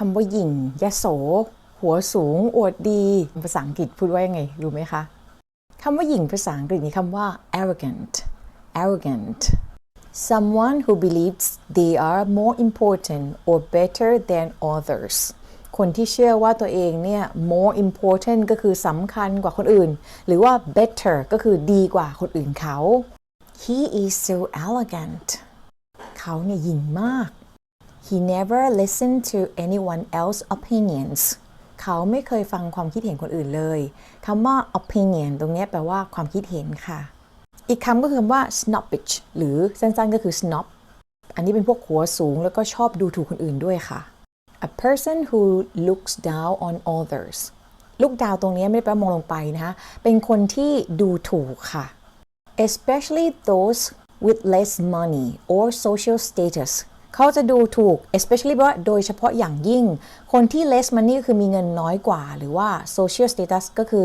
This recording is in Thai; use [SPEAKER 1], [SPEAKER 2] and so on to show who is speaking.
[SPEAKER 1] คำว่าหยิ่งยโส หัวสูง อวดดี ภาษาอังกฤษพูดว่ายังไง รู้ไหมคะคำว่าหยิ่งภาษาอังกฤษมีคำว่า arrogant arrogant someone who believes they are more important or better than others คนที่เชื่อว่าตัวเองเนี่ย more important ก็คือสำคัญกว่าคนอื่น หรือว่า better ก็คือดีกว่าคนอื่นเขา he is so elegant เขาเนี่ยหยิ่งมาก He never listened to anyone else opinions เขาไม่เคยฟังความคิดเห็นคนอื่นเลยคำว่า opinion ตรงนี้แปลว่าความคิดเห็นค่ะ อีกคำก็คือคำว่า snobbish หรือสั้นๆก็คือ snob อันนี้เป็นพวกหัวสูงแล้วก็ชอบดูถูกคนอื่นด้วยค่ะ a person who looks down on others look down ตรงนี้ไม่ได้แปลว่ามองลงไปนะคะ เป็นคนที่ดูถูกค่ะ especially those with less money or social status เขาจะดูถูก especially ว่าโดยเฉพาะอย่างยิ่ง คนที่ less money ก็คือมีเงินน้อยกว่า หรือว่า social status ก็คือ